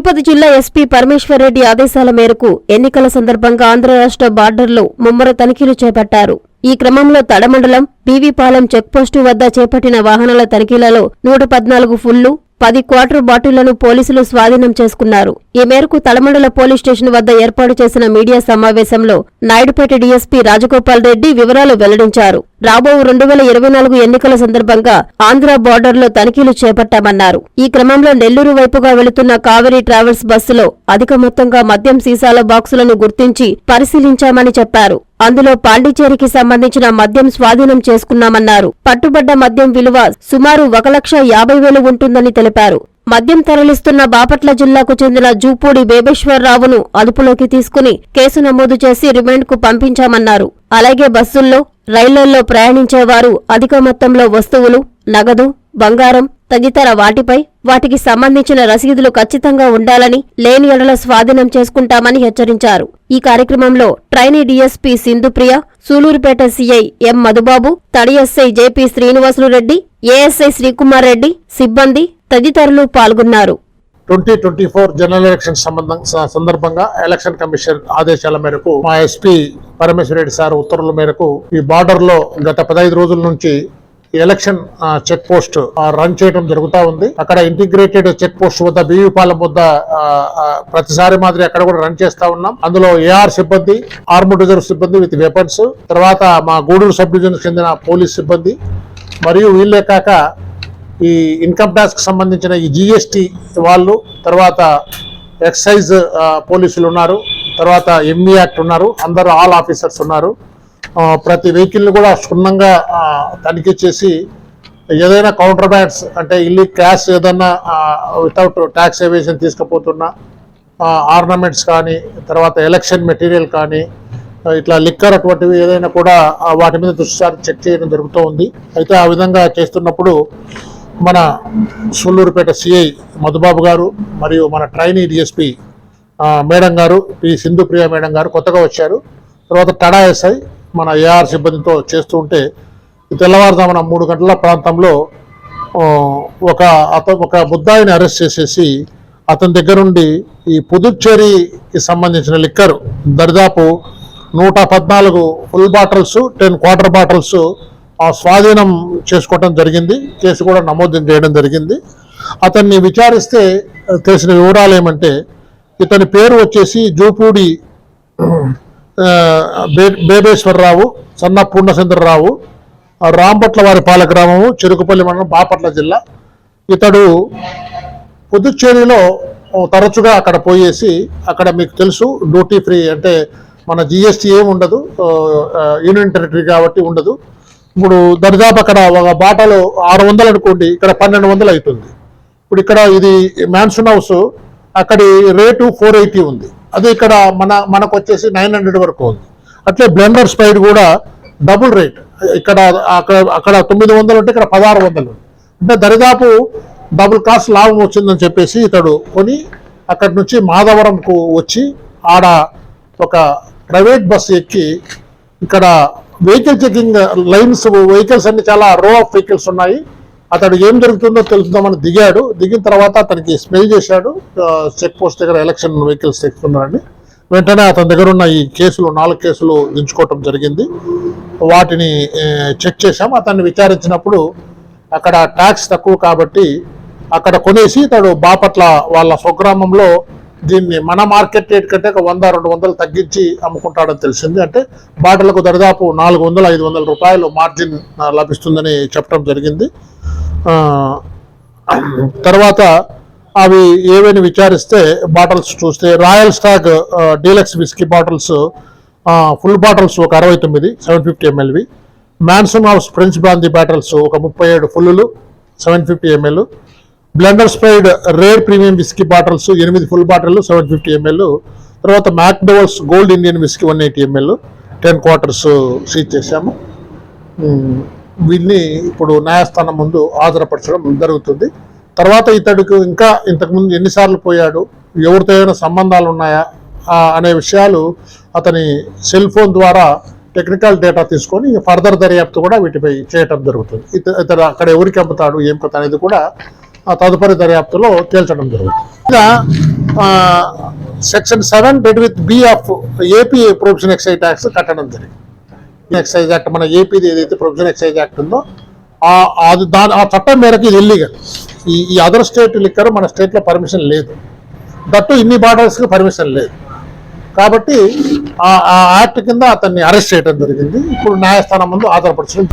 తిరుపతి జిల్లా ఎస్పీ పరమేశ్వర్ రెడ్డి ఆదేశాల మేరకు ఎన్నికల సందర్భంగా ఆంధ్ర రాష్ట్ర బార్డర్లో ముమ్మర తనిఖీలు చేపట్టారు. ఈ క్రమంలో తడమండలం బీవీపాలెం చెక్పోస్టు వద్ద చేపట్టిన వాహనాల తనిఖీలలో నూట పద్నాలుగు ఫుల్లు పది క్వార్టర్ బాటిళ్ళను పోలీసులు స్వాధీనం చేసుకున్నారు. ఈ మేరకు తలమండల పోలీస్ స్టేషన్ వద్ద ఏర్పాటు చేసిన మీడియా సమావేశంలో నాయుడుపేట డీఎస్పీ రాజగోపాల్ రెడ్డి వివరాలు వెల్లడించారు. రాబో రెండు వేల ఇరవై నాలుగు ఎన్నికల సందర్భంగా ఆంధ్ర బోర్డర్లో తనిఖీలు చేపట్టామన్నారు. ఈ క్రమంలో నెల్లూరు వైపుగా వెళుతున్న కావేరీ ట్రావెల్స్ బస్సులో అధిక మొత్తంగా మద్యం సీసాల బాక్సులను గుర్తించి పరిశీలించామని చెప్పారు. అందులో పాండిచేరికి సంబంధించిన మద్యం స్వాధీనం చేసుకున్నామన్నారు. పట్టుబడ్డ మద్యం విలువ సుమారు ఒక లక్ష యాభై వేలు ఉంటుందని తెలిపారు. మద్యం తరలిస్తున్న బాపట్ల జిల్లాకు చెందిన జూపూడి బేబేశ్వరరావును అదుపులోకి తీసుకుని కేసు నమోదు చేసి రిమాండ్కు పంపించామన్నారు. అలాగే బస్సుల్లో రైళ్ళల్లో ప్రయాణించేవారు అధిక మొత్తంలో వస్తువులు నగదు బంగారం తదితర వాటిపై వాటికి సంబంధించిన రసీదులు ఖచ్చితంగా ఉండాలని లేని ఎడల స్వాధీనం చేసుకుంటామని హెచ్చరించారు. ఈ కార్యక్రమంలో trainee DSP Sindhupriya Sullurpeta CI M Madhubabu తడి SI JP Srinivasulu Reddy ASI Srikumar Reddy సిబ్బంది తదితరులు పాల్గొన్నారు. Twenty twenty four general election సంబంధం స- సందర్భంగా ఎలక్షన్ కమిషన్ ఆదేశాల మేరకు మా ఎస్పీ పరమేశ్వర రెడ్డి సార్ ఉత్తర్వుల మేరకు ఈ బార్డర్లో గత పదహైదు రోజుల నుంచి ఎలక్షన్ చెక్ పోస్ట్ రన్ చేయడం జరుగుతూ ఉంది. అక్కడ ఇంటిగ్రేటెడ్ చెక్ పోస్ట్ వద్ద బీవీపాలెం వద్ద ప్రతిసారి మాదిరి అక్కడ కూడా రన్ చేస్తా ఉన్నాం. అందులో ఏఆర్ సిబ్బంది ఆర్మడ్ రిజర్వ్ సిబ్బంది విత్ వెపన్స్ తర్వాత మా గూడూరు సబ్ డివిజన్ చెందిన పోలీస్ సిబ్బంది మరియు వీళ్ళే కాక ఈ ఇన్కమ్ ట్యాక్స్ సంబంధించిన ఈ జిఎస్టి వాళ్ళు తర్వాత ఎక్సైజ్ పోలీసులు ఉన్నారు తర్వాత ఎంఈ యాక్ట్ ఉన్నారు అందరూ ఆల్ ఆఫీసర్స్ ఉన్నారు. ప్రతి వెహికల్ కూడా క్షుణ్ణంగా తనిఖీ చేసి ఏదైనా కౌంటర్ బ్యాట్స్ అంటే ఇల్లు క్యాష్ ఏదన్నా వితౌట్ ట్యాక్స్ ఎవేషన్ తీసుకుపోతున్నా ఆర్నమెంట్స్ కానీ తర్వాత ఎలక్షన్ మెటీరియల్ కానీ ఇట్లా లిక్కర్ అటువంటివి ఏదైనా కూడా వాటి మీద దృష్టి చెక్ చేయడం జరుగుతూ ఉంది. అయితే ఆ విధంగా చేస్తున్నప్పుడు మన సూళ్ళూరుపేట సిఐ మధుబాబు గారు మరియు మన trainee DSP madam garu P Sindhupriya madam garu కొత్తగా వచ్చారు. తర్వాత టడా ఎస్ఐ మన ఏఆర్ సిబ్బందితో చేస్తూ ఉంటే తెల్లవారుజామున మూడు గంటల ప్రాంతంలో ఒక అత ఒక ముద్దాయిని అరెస్ట్ చేసేసి అతని దగ్గర నుండి ఈ పుదుచ్చేరికి సంబంధించిన లిక్కర్ దరిదాపు నూట పద్నాలుగు full bottles ten quarter bottles ఆ స్వాధీనం చేసుకోవడం జరిగింది. కేసు కూడా నమోదు చేయడం జరిగింది. అతన్ని విచారిస్తే తెలిసిన వివరాలు ఏమంటే ఇతని పేరు వచ్చేసి జూపూడి బేబేశ్వరరావు సన్న పూర్ణచంద్రరావు రాంపట్ల వారి పాల గ్రామము చెరుకుపల్లి మండలం బాపట్ల జిల్లా. ఇతడు పుదుచ్చేరిలో తరచుగా అక్కడ పోయేసి అక్కడ మీకు తెలుసు డ్యూటీ ఫ్రీ అంటే మన జిఎస్టీ ఏమి ఉండదు యూనియన్ టెరిటరీ కాబట్టి ఉండదు. ఇప్పుడు దరిదాపు అక్కడ ఒక బాటలో ఆరు వందలు అనుకోండి ఇక్కడ పన్నెండు వందలు అవుతుంది. ఇప్పుడు ఇక్కడ ఇది మ్యాన్షన్ హౌస్ అక్కడి రేటు ఫోర్ ఎయిటీ ఉంది. అదే ఇక్కడ మన మనకు వచ్చేసి నైన్ హండ్రెడ్ వరకు ఉంది. అట్లే బ్లెండర్ స్పైడ్ కూడా డబుల్ రేట్. ఇక్కడ అక్కడ అక్కడ తొమ్మిది వందలు ఉంటే ఇక్కడ పదహారు వందలు. అంటే దరిదాపు డబుల్ కాస్ట్ లాభం వచ్చిందని చెప్పేసి ఇతడు కొని అక్కడి నుంచి మాధవరంకు వచ్చి ఆడ ఒక ప్రైవేట్ బస్సు ఎక్కి ఇక్కడ వెహికల్ చెకింగ్ లైన్స్ వెహికల్స్ అన్ని చాలా రో ఆఫ్ వెహికల్స్ ఉన్నాయి. అతడు ఏం జరుగుతుందో తెలుసుదామని దిగాడు. దిగిన తర్వాత అతనికి స్మెల్ చేశాడు. చెక్ పోస్ట్ దగ్గర ఎలక్షన్ వెహికల్స్ ఎక్కుతున్నారని వెంటనే అతని దగ్గర ఉన్న ఈ కేసులు నాలుగు కేసులు దించుకోవటం జరిగింది. వాటిని చెక్ చేశాం. అతన్ని విచారించినప్పుడు అక్కడ ట్యాక్స్ తక్కువ కాబట్టి అక్కడ కొనేసి ఇతడు బాపట్ల వాళ్ళ స్వగ్రామంలో దీన్ని మన మార్కెట్ రేట్ కంటే ఒక వంద రెండు వందలు తగ్గించి అమ్ముకుంటాడని తెలిసింది. అంటే బాటలకు దరిదాపు నాలుగు వందలు ఐదు వందల రూపాయలు మార్జిన్ లభిస్తుందని చెప్పడం జరిగింది. తర్వాత అవి ఏవైనా విచారిస్తే బాటిల్స్ చూస్తే royal stag deluxe whisky bottles full bottles ఒక అరవై తొమ్మిది seven fifty ఎంఎల్వి. Mansion house French brandy bottles ఒక ముప్పై ఏడు full seven fifty ML blender's pride rare premium whisky bottles ఎనిమిది full bottle seven fifty ML తర్వాత McDowell's gold Indian whisky one eighty ML ten quarters seize చేశాము. వీళ్ళని ఇప్పుడు న్యాయస్థానం ముందు హాజరుపరచడం జరుగుతుంది. తర్వాత ఇతడికి ఇంకా ఇంతకుముందు ఎన్నిసార్లు పోయాడు ఎవరితో ఏమైనా సంబంధాలు ఉన్నాయా అనే విషయాలు అతని సెల్ ఫోన్ ద్వారా టెక్నికల్ డేటా తీసుకొని ఫర్దర్ దర్యాప్తు కూడా వీటిపై చేయటం జరుగుతుంది. ఇత ఇతడు అక్కడ ఎవరికి అమ్ముతాడు ఏం కథ అనేది కూడా ఆ తదుపరి దర్యాప్తులో తేల్చడం జరుగుతుంది. ఇలా section seven dead with B of AP provision excise tax కట్టడం జరిగింది. ఎక్సైజ్ యాక్ట్ మన ఏపీది ఏదైతే ప్రొవిజన్ ఎక్సైజ్ యాక్ట్ ఉందో ఆ అది దాని ఆ చట్టం మేరకు ఇది ఇల్లీగల్ ఈ ఈ అదర్ స్టేట్ లిక్కర్ మన స్టేట్లో పర్మిషన్ లేదు. దట్టు ఇన్ని బార్డర్స్కి పర్మిషన్ లేదు. కాబట్టి ఆ ఆ యాక్ట్ కింద అతన్ని అరెస్ట్ చేయడం జరిగింది. ఇప్పుడు న్యాయస్థానం ముందు ఆధారపరచడం